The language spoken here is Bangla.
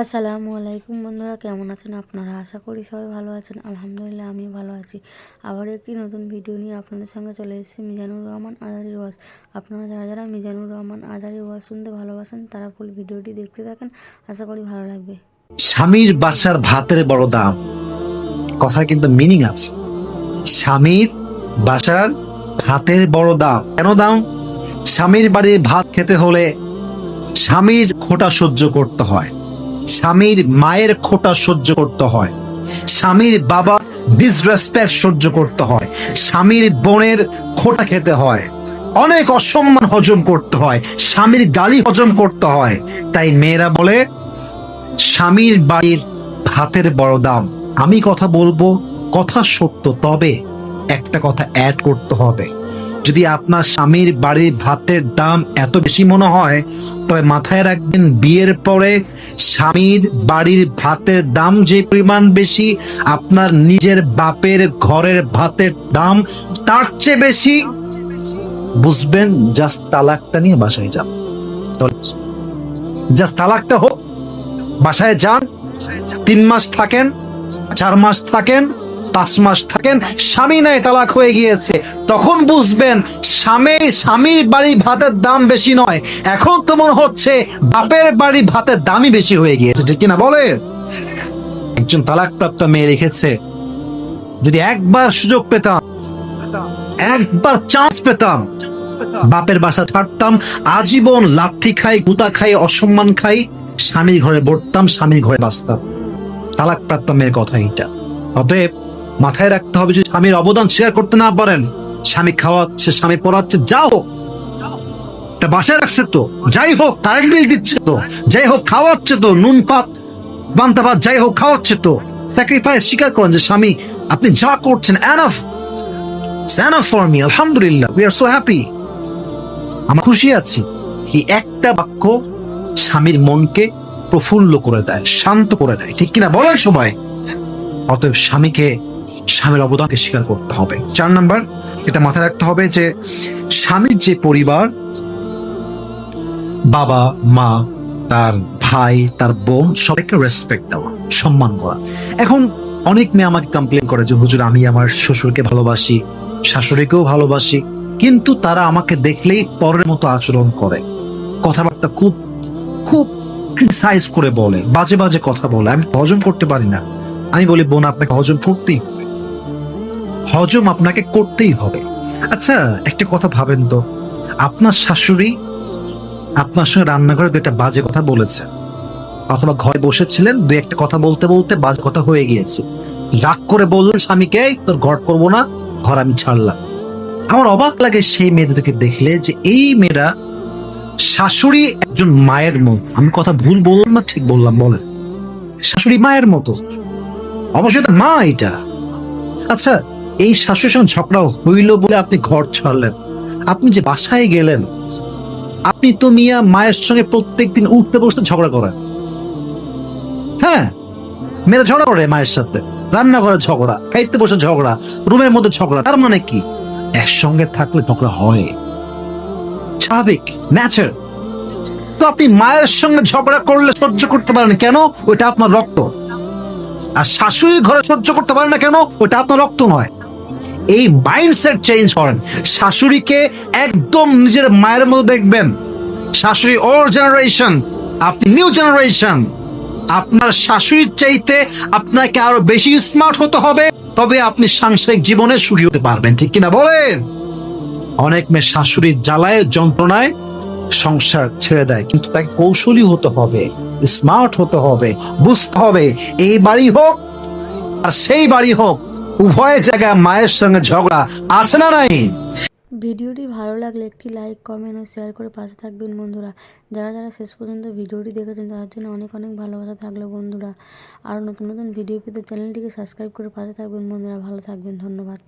আসসালামু আলাইকুম বন্ধুরা, কেমন আছেন আপনারা? আশা করি সবাই ভালো আছেন। আলহামদুলিল্লাহ আমি ভালো আছি। আবার একটি নতুন ভিডিও নিয়ে আপনাদের সঙ্গে চলে এসেছি, মিজানুর রহমান আজারি ওয়াজ। আপনারা যারা যারা মিজানুর রহমান আজারি ওয়াজ শুনতে ভালোবাসেন, তারা ফুল ভিডিওটি দেখতে থাকেন। আশা করি ভালো লাগবে। স্বামীর বাসার ভাতের বড় দাম। কথায় কিন্তু মিনিং আছে। স্বামীর বাসার ভাতের বড় দাম। কেন দাম? স্বামীর বাড়ির ভাত খেতে হলে স্বামীর খোটা সহ্য করতে হয়। স্বামীর মায়ের খোটা সহ্য করতে হয়। স্বামীর বাবা ডিসরেসপেক্ট সহ্য করতে হয়। স্বামীর বোনের খোটা খেতে হয়। অনেক অসম্মান হজম করতে হয়। স্বামীর গালি হজম করতে হয়। তাই মেয়েরা বলে, স্বামীর বাড়ির ভাতের বড় দাম। আমি কথা বলব, কথা সত্য, তবে একটা কথা অ্যাড করতে হবে। যদি আপনার স্বামীর বাড়ির ভাতের দাম এত বেশি মনে হয়, তবে মাথায় রাখবেন বিয়ের পরে স্বামীর বাড়ির ভাতের দাম যে পরিমাণ বেশি, আপনার নিজের বাপের ঘরের ভাতের দাম তার চেয়ে বেশি। বুঝবেন জাস্ট তালাকটা নিয়ে বাসায় যান। জাস্ট তালাকটা হোক, বাসায় যান। তিন মাস থাকেন, চার মাস থাকেন পাঁচ মাস থাকেন, স্বামী নাই, তালাক হয়ে গিয়েছে। তখন বুঝবেন, স্বামী, স্বামীর বাড়ি ভাতের দাম বেশি নয়। এখন তো মনে হচ্ছে, বাপের বাড়ি ভাতের দামই বেশি হয়ে গিয়েছে। ঠিক কিনা বলে? একজন তালাকপ্রাপ্ত মেয়ে লিখেছে, যদি একবার সুযোগ পেতাম, একবার চান্স পেতাম, বাপের বাসা ছাড়তাম, আজীবন লাথি খাই, গুতা খাই, অসম্মান খাই, স্বামীর ঘরে বসতাম স্বামীর ঘরে বাঁচতাম। তালাক প্রাপ্ত মেয়ের কথা এটা অতএব মাথায় রাখতে হবে যদি স্বামীর অবদান স্বীকার করতে না পারেন। স্বামী খাওয়াচ্ছে, স্বামী পড়াচ্ছে, যা হোক। তা বাসায় রাখছে তো। যাই হোক কারেন্ট বিল দিচ্ছে তো। যাই হোক, খাওয়াচ্ছে তো। নুন, পাত, বান্তা, ভাত, যাই হোক, খাওয়াচ্ছে তো। স্যাক্রিফাইস স্বীকার করেন যে, স্বামী, আপনি যা করছেন এনাফ এনাফ ফর মি আলহামদুলিল্লাহ উই আর সো হ্যাপি আমরা খুশি আছি। এই একটা বাক্য স্বামীর মনকে প্রফুল্ল করে দেয়, শান্ত করে দেয়। ঠিক কিনা? বলার সময়। অতএব স্বামীকে স্বামীর অবদানকে স্বীকার করতে হবে। চার নাম্বার, এটা মাথায় রাখতে হবে যে স্বামীর যে পরিবার, বাবা, মা, তার ভাই, তার বোন, সবাইকে রেসপেক্ট দেওয়া, সম্মান করা। এখন অনেক মেয়ে আমাকে কমপ্লেন করে যে, হুজুর, আমি আমার শ্বশুরকে ভালোবাসি, শাশুড়িকেও ভালোবাসি। কিন্তু তারা আমাকে দেখলেই পরের মতো আচরণ করে। কথাবার্তা খুব খুব ক্রিটিসাইজ করে বলে, বাজে বাজে কথা বলে। আমি হজম করতে পারি না। আমি বলি, বোন, আপনাকে হজম করতেই হবে। হজম আপনাকে করতেই হবে। আচ্ছা একটা কথা ভাবেন তো। আপনার শাশুড়ি আপনার সঙ্গে রান্নাঘরে দু একটা বাজে কথা বলেছে। অথবা ঘরে বসেছিলেন দু একটা কথা বলতে বলতে বাজে কথা হয়ে গিয়েছে। রাগ করে বললেন, স্বামীকে, তোর ঘর করব না, ঘর আমি ছাড়লাম। আমার অবাক লাগে সেই মেয়েদেরকে দেখলে যে এই মেয়েরা শাশুড়ি একজন মায়ের মতো। আমি কথা ভুল বললাম না, ঠিক বললাম, বলেন। শাশুড়ি মায়ের মতো। অবশ্যই মা এটা। আচ্ছা এই শাশুড়ির সঙ্গে ঝগড়া হইল বলে আপনি ঘর ছাড়লেন। আপনি যে বাসায় গেলেন, আপনি তো মিয়া মায়ের সঙ্গে প্রত্যেক দিন উঠতে বসতে ঝগড়া করেন। হ্যাঁ মেয়েরা ঝগড়া করে মায়ের সাথে। রান্নাঘরে ঝগড়া, খাইতে বসে ঝগড়া, রুমের মধ্যে ঝগড়া, তার মানে কি? একসঙ্গে থাকলে ঝগড়া হয়। স্বাভাবিক ন্যাচার তো আপনি মায়ের সঙ্গে ঝগড়া করলে সহ্য করতে পারেন কেন? ওইটা আপনার রক্ত। আর শাশুড়ির ঘরে সহ্য করতে পারেন না কেন? ওইটা আপনার রক্ত নয়। এই মাইন্ডসেট চেঞ্জ করেন। শাশুড়িকে একদম নিজের মায়ের মতো দেখবেন। শাশুড়ি ওর জেনারেশন আপনি নিউ জেনারেশন আপনার শাশুড়ির চাইতে আপনাকে আরও বেশি স্মার্ট হতে হবে, তবে আপনি সাংসারিক জীবনে সুখী হতে পারবেন, ঠিক কিনা বলেন? অনেক মেয়ে শাশুড়ির জ্বালায়, যন্ত্রণায় সংসার ছেড়ে দেয়, কিন্তু তাকে কৌশলী হতে হবে স্মার্ট হতে হবে, বুঝতে হবে, এই বাড়ি হোক আর সেই বাড়ি হোক, উভয় জায়গায় মায়ের সঙ্গে ঝগড়া আছে না নাই? ভিডিওটি ভালো লাগলে একটি লাইক, কমেন্ট ও শেয়ার করে পাশে থাকবেন বন্ধুরা। যারা যারা শেষ পর্যন্ত ভিডিওটি দেখেছেন, তাদের জন্য অনেক অনেক ভালোবাসা থাকল বন্ধুরা। আর নতুন নতুন ভিডিও পেতে চ্যানেলটিকে সাবস্ক্রাইব করে পাশে থাকবেন বন্ধুরা। ভালো থাকবেন, ধন্যবাদ।